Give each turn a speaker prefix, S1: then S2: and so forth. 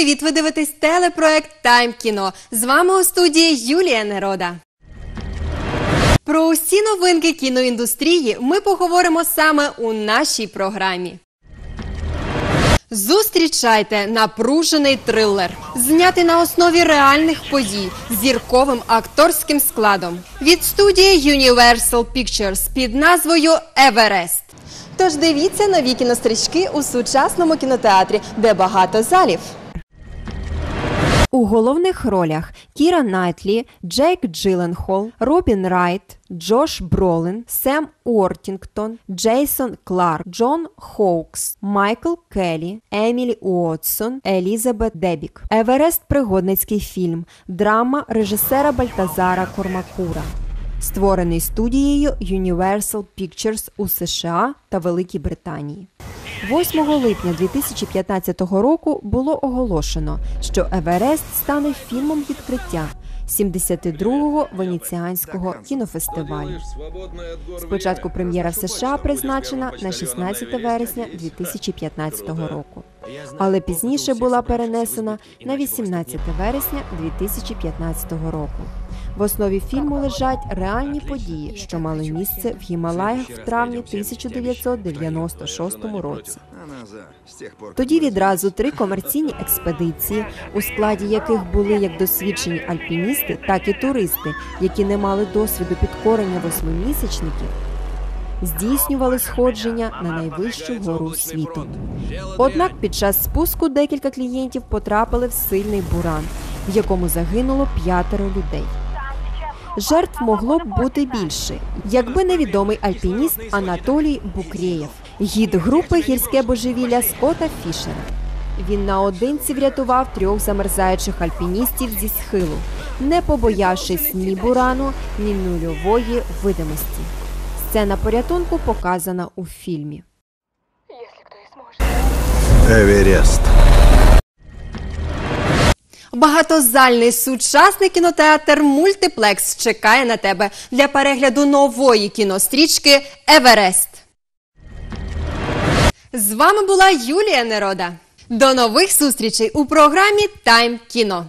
S1: Привіт! Ви дивитесь телепроект Тайм кіно. З вами у студії Юлія Нерода. Про усі новинки кіноіндустрії ми поговоримо саме у нашій програмі. Зустрічайте напружений трилер, знятий на основі реальних подій зірковим акторським складом від студії Universal Pictures під назвою Еверест. Тож дивіться нові кінострічки у сучасному кінотеатрі, де багато залів. У головних ролях Кіра Найтлі, Джейк Джилленхол, Робін Райт, Джош Бролин, Сем Уортінгтон, Джейсон Кларк, Джон Хоукс, Майкл Келлі, Емілі Уотсон, Елізабет Дебік. Еверест пригодницький фільм, драма режисера Бальтазара Кормакура. Створений студією Universal Pictures у США та Великій Британії. 8 липня 2015 року було оголошено, що Еверест стане фільмом відкриття 72-го венеціанського кінофестивалю. Спочатку прем'єра в США призначена на 16 вересня 2015 року, але пізніше була перенесена на 18 вересня 2015 року. В основі фільму лежать реальні події, що мали місце в Гімалаях в травні 1996 році. Тоді відразу три комерційні експедиції, у складі яких були як досвідчені альпіністи, так і туристи, які не мали досвіду підкорення восьмимісячників, здійснювали сходження на найвищу гору світу. Однак під час спуску декілька клієнтів потрапили в сильний буран, в якому загинуло п'ятеро людей. Жертв могло б бути більше, якби невідомий альпініст Анатолій Букреєв, гід групи гірське божевілля Скота Фішера. Він наодинці врятував трьох замерзаючих альпіністів зі схилу, не побоявшись ні бурану, ні нульової видимості. Сцена порятунку показана у фільмі.
S2: Эверест.
S1: Багатозальний сучасний кінотеатр Мультиплекс чекає на тебе для перегляду нової кінострічки Еверест. З вами була Юлія Нерода. До нових зустрічей у програмі Тайм кіно.